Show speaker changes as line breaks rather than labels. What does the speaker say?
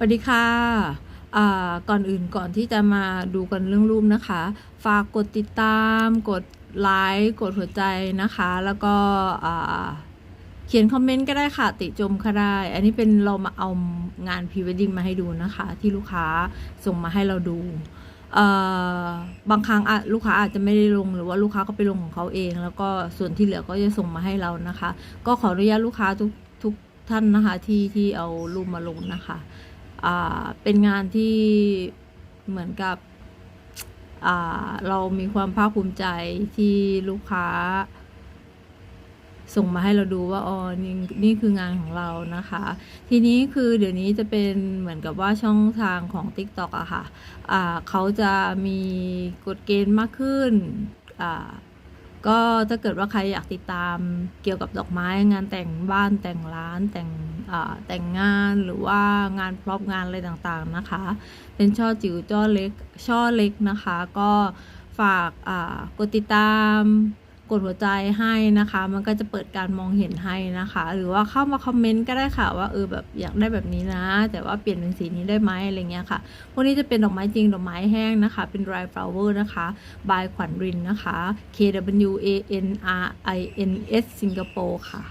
สวัสดีค่ะก่อนอื่นก่อนที่จะมาดูกันเรื่องรูปนะคะ ฝากกดติดตาม กดไลค์กดหัวใจนะคะ แล้วก็เขียนคอมเมนต์ก็ได้ค่ะ ติชมก็ได้ อันนี้เป็นเรามาเอางานพรีเวดดิ้งมาให้ดูนะคะ ที่ลูกค้าส่งมาให้เราดูบางครั้งลูกค้าอาจจะไม่ได้ลงหรือว่าลูกค้าก็ไปลงของเขาเอง แล้วก็ส่วนที่เหลือก็จะส่งมาให้เรานะคะ ก็ขออนุญาตลูกค้าทุกทุกท่านนะคะที่ที่เอารูปมาลงนะคะ เป็นงานที่เหมือนกับเรามีความภาคภูมิใจที่ลูกค้า ส่งมาให้เราดูว่าอ๋อนี่นี่คืองานของเรานะคะ ทีนี้คือเดี๋ยวนี้จะเป็นเหมือนกับว่าช่องทางของ TikTok อะค่ะอ่าเขาจะมีกฎเกณฑ์มากขึ้นก็ถ้าเกิดว่าใครอยากติดตามเกี่ยวกับดอกไม้งานแต่งบ้านแต่งร้านแต่ง แต่งงานหรือว่างานพร็อพงานอะไรต่างๆนะคะ เป็นช่อจิ๋วช่อเล็กช่อเล็กนะคะ ก็ฝากกดติดตามกดหัวใจให้นะคะ มันก็จะเปิดการมองเห็นให้นะคะ หรือว่าเข้ามาคอมเมนต์ก็ได้ค่ะว่าเออแบบอยากได้แบบนี้นะ แต่ว่าเปลี่ยนเป็นสีนี้ได้ไหมอะไรเงี้ยค่ะ พวกนี้จะเป็นดอกไม้จริง ดอกไม้แห้งนะคะ เป็น dry flower นะคะ by ขวัญรินนะคะ K W A N R I N S สิงคโปร์ค่ะ